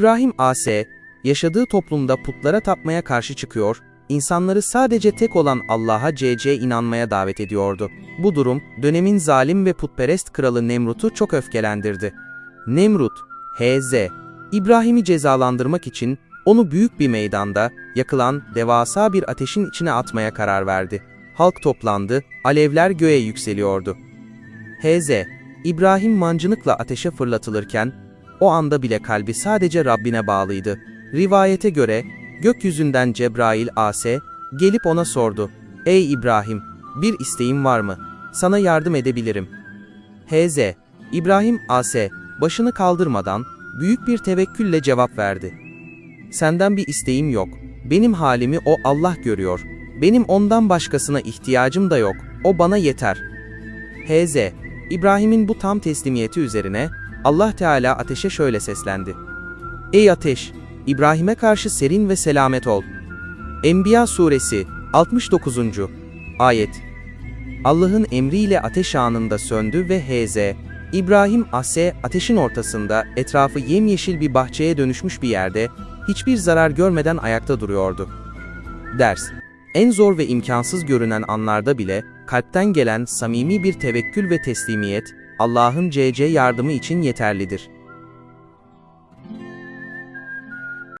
İbrahim A.S. yaşadığı toplumda putlara tapmaya karşı çıkıyor, insanları sadece tek olan Allah'a C.C. inanmaya davet ediyordu. Bu durum, dönemin zalim ve putperest kralı Nemrut'u çok öfkelendirdi. Nemrut, H.Z. İbrahim'i cezalandırmak için onu büyük bir meydanda, yakılan devasa bir ateşin içine atmaya karar verdi. Halk toplandı, alevler göğe yükseliyordu. H.Z. İbrahim mancınıkla ateşe fırlatılırken, o anda bile kalbi sadece Rabbine bağlıydı. Rivayete göre, gökyüzünden Cebrail A.S. gelip ona sordu. Ey İbrahim, bir isteğin var mı? Sana yardım edebilirim. H.Z. İbrahim A.S. başını kaldırmadan, büyük bir tevekkülle cevap verdi. Senden bir isteğim yok. Benim halimi o Allah görüyor. Benim ondan başkasına ihtiyacım da yok. O bana yeter. H.Z. İbrahim'in bu tam teslimiyeti üzerine Allah Teala ateşe şöyle seslendi. Ey ateş! İbrahim'e karşı serin ve selamet ol. Enbiya suresi 69. ayet. Allah'ın emriyle ateş anında söndü ve H.Z. İbrahim Ase ateşin ortasında etrafı yemyeşil bir bahçeye dönüşmüş bir yerde hiçbir zarar görmeden ayakta duruyordu. Ders En zor ve imkansız görünen anlarda bile kalpten gelen samimi bir tevekkül ve teslimiyet Allah'ın CC yardımı için yeterlidir.